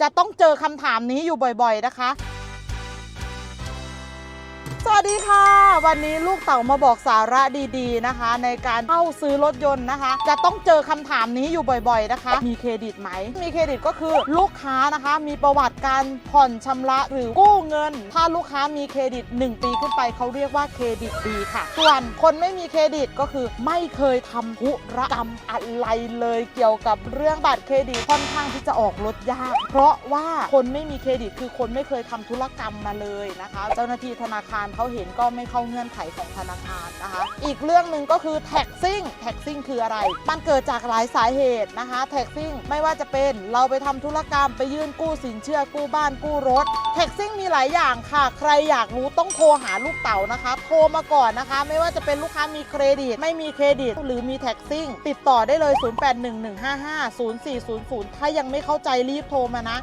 จะต้องเจอคำถามนี้อยู่บ่อยๆนะคะ วัสดีค่ะ วันนี้ลูกเต่ามาบอกสาระดีๆนะคะ ในการเข้าซื้อรถยนต์นะคะ จะต้องเจอคำถามนี้อยู่บ่อยๆนะคะ มีเครดิตไหม มีเครดิตก็คือลูกค้านะคะ มีประวัติการผ่อนชำระหรือกู้เงิน ถ้าลูกค้ามีเครดิต 1 ปีขึ้นไปเขาเรียกว่าเครดิตดีค่ะ ส่วนคนไม่มีเครดิตก็คือไม่เคยทำธุรกรรมอะไรเลยเกี่ยวกับเรื่องบัตรเครดิตค่อนข้างที่จะออกรถยาก เพราะว่าคนไม่มีเครดิตคือคนไม่เคยทำธุรกรรมมาเลยนะคะ เจ้าหน้าที่ธนาคารเขาเห็นก็ไม่เข้าเงื่อนไขของธนาคารนะคะ อีกเรื่องหนึ่งก็คือแท็กซิ่งแท็กซิ่งคืออะไร มันเกิดจากหลายสาเหตุนะคะแท็กซิ่งไม่ว่าจะเป็นเราไปทำธุรกรรมไปยื่นกู้สินเชื่อกู้บ้านกู้รถแท็กซิ่งมีหลายอย่างค่ะ ใครอยากรู้ต้องโทรหาลูกเต๋านะคะ โทรมาก่อนนะคะ ไม่ว่าจะเป็นลูกค้ามีเครดิต ไม่มีเครดิต หรือมีแท็กซิ่งติดต่อได้เลย 0811550400 ถ้ายังไม่เข้าใจรีบโทรมานะ